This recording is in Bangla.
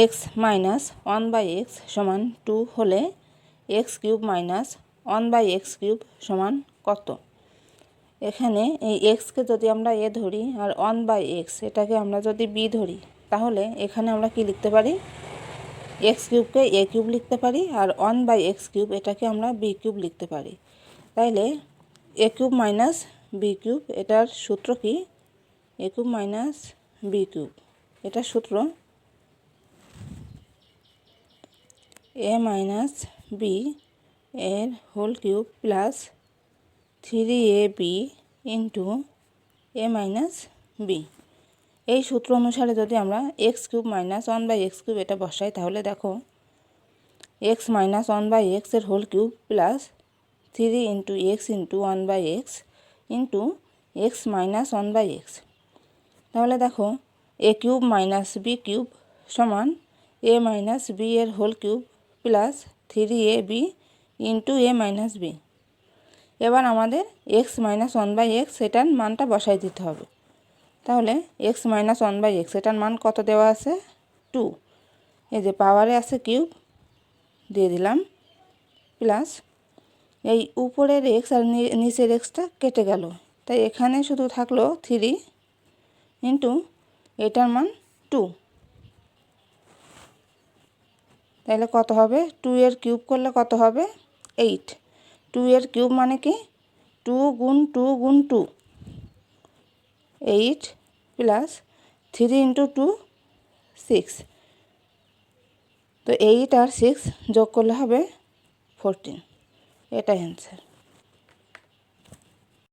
X minus one by X সমান টু হলে X cube minus one by X cube সমান কত? এখানে এই এক্সকে যদি আমরা এ ধরি আর ওয়ান বাই এক্স এটাকে আমরা যদি বি ধরি, তাহলে এখানে আমরা কি লিখতে পারি? এক্স কিউবকে এ কিউব লিখতে পারি আর ওয়ান বাই এক্স কিউব এটাকে আমরা বি কিউব লিখতে পারি। তাইলে A cube minus B cube এটার সূত্র কি? A cube minus B cube এটার সূত্র এ মাইনাস বি এর whole cube plus three A B into A minus B এই সূত্র অনুসারে যদি আমরা X cube minus one by X cube এটা বসাই, তাহলে দেখো এক্স মাইনাস ওয়ান বাই এক্সের whole cube plus three into X into one by X into X minus one by X তাহলে দেখো A cube minus B cube সমান এ মাইনাস বি এর whole cube plus three A B into A minus B এবার আমাদের X minus one by X এটার মানটা বসাই দিতে হবে। তাহলে X minus one by X এটার মান কত দেওয়া আছে? টু এই যে পাওয়ারে আছে কিউব দিয়ে দিলাম। প্লাস এই উপরের এক্স আর নিচের এক্সটা কেটে গেল। তাই এখানে শুধু থাকল থ্রি ইন্টু এটার মান টু তাহলে কত হবে? টু এর কিউব করলে কত হবে? এইট টু এর কিউব মানে কি? টু গুণ টু গুণ two eight plus three into two six তো এইট আর সিক্স যোগ করলে হবে ফোরটিন এটাই অ্যান্সার